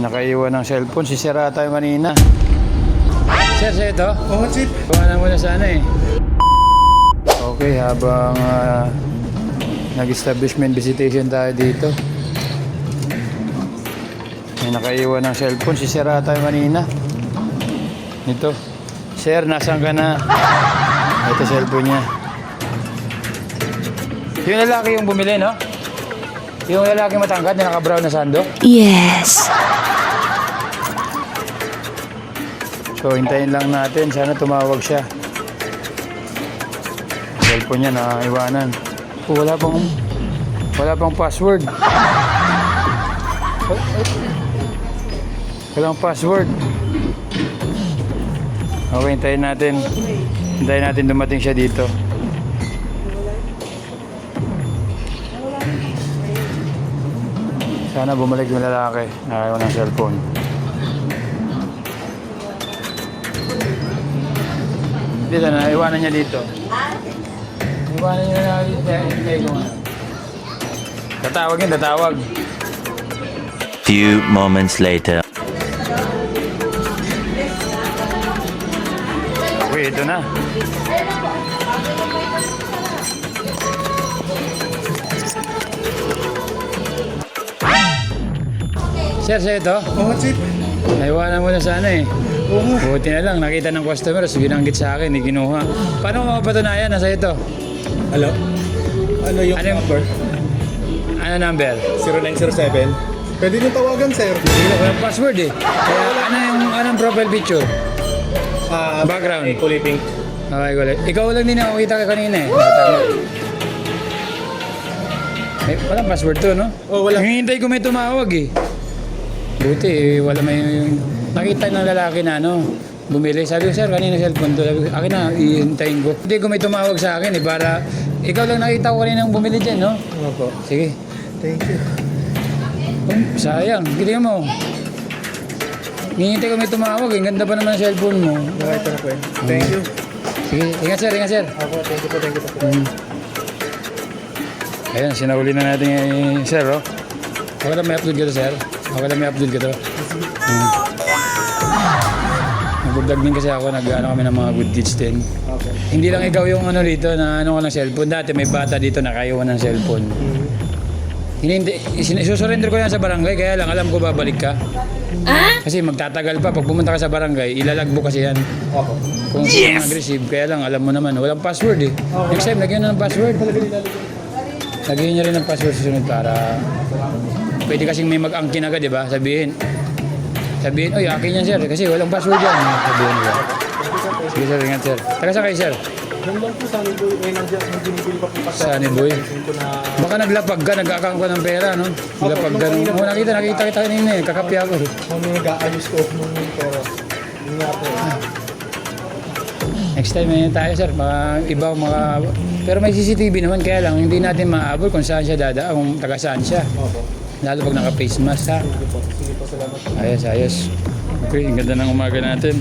May nakaiwan ng cellphone. Si Sir ata yung kanina. Sir, sa ito? Oo, Chip. Gawa mo na sana eh. Okay, habang ah, nag-establishment visitation tayo dito. May nakaiwan ng cellphone. Si Sir ata yung kanina. Ito. Sir, nasan ka na? Ito cellphone niya. Yung lalaki yung bumili, no? Yung lalaki matangkad na naka-brown na sando. Yes. So, hintayin lang natin. Sana tumawag siya. Cellphone niya, naiwanan. Oh, wala pang, wala pang password. Walang password. Okay, hintayin natin. Hintayin natin dumating siya dito. Sana bumalik yung lalaki. Nakayaw ng cellphone. Dito na, iwanan niya dito. Iwanan niya na dito. Hintay ko nga. Tatawag yun, tatawag. Few moments later. Okay, ito na. Sir, sa ito? Oo, Chip. Naiwanan mo na sana eh. Oo. Buti na lang, nakita ng customer, so binanggit sa akin, eh, kinuha. Paano mo mapatunayan? Nasa ito? Hello? Ano yung Ano yung- number? Ano number? 0907. Pwede nyo tawagan, sir. Hindi, walang password eh. Kaya ano yung anong profile picture? Ah, Background. eh, kulay pink. Okay, wala. Ikaw lang din ako kita ka kanina eh. Tama. Eh, walang password to, no? Oh, wala. Hinihintay ko may tumawag eh. Buti eh, wala may... Nakita ng lalaki na ano, bumili. Sabi ko, sir, kanina cellphone to. Sabi ko, akin na, ihintayin ko. Hindi ko may tumawag sa akin eh, para... Ikaw lang nakita ko kanina bumili dyan, no? Opo. Sige. Thank you. Oh, sayang, tingnan mo. Hinihintay ko may tumawag eh. Ganda pa naman ang cellphone mo. Nakita na po yun. Thank you. Sige, ingat sir, ingat sir. Ako, thank you po, thank you po. Mm. Ayan, sinauli na natin yung sir, oh. Lang may upload ka to, sir. Lang may upload ka to. Mm. Nag-vlog din kasi ako, nag-ano kami ng mga good deeds din. Okay. Hindi lang ikaw yung ano dito na ano ka ng cellphone. Dati may bata dito na kaiwan ng cellphone. Mm. Hindi, isin- isusurrender ko yan sa barangay, kaya lang alam ko babalik ka. Kasi magtatagal pa. Pag pumunta ka sa barangay, ilalagbo kasi yan. Opo. Kung yes! mag-receive, kaya lang alam mo naman, walang password eh. Next time, lagyan na ng password. Lagyan niya rin ng password sa sunod para pwede kasing may mag-angkin agad, di ba? Sabihin, sabihin, oy, akin yan sir, kasi walang password yan. Sabihin nila. Sige sir, ingat sir. Taga sa kayo sir? Doon lang po sa Niboy. Eh, nandiyan, nagbibili pa po kasi. Sa ko na... Baka naglapag ka, nag-account ka ng pera, no? Naglapag ka. nung- Oo, nakita, nakita kita kanina eh. Kakapi ako. eh. Kung nag-aayos ko nung pero... Yun nga po. Next time eh, tayo sir, mga iba mga... Pero may CCTV naman, kaya lang hindi natin maabot kung saan siya dadaan, kung taga saan siya. Opo. Lalo pag naka-face mask ha. Ayos, ayos. Okay, ang ganda ng umaga natin.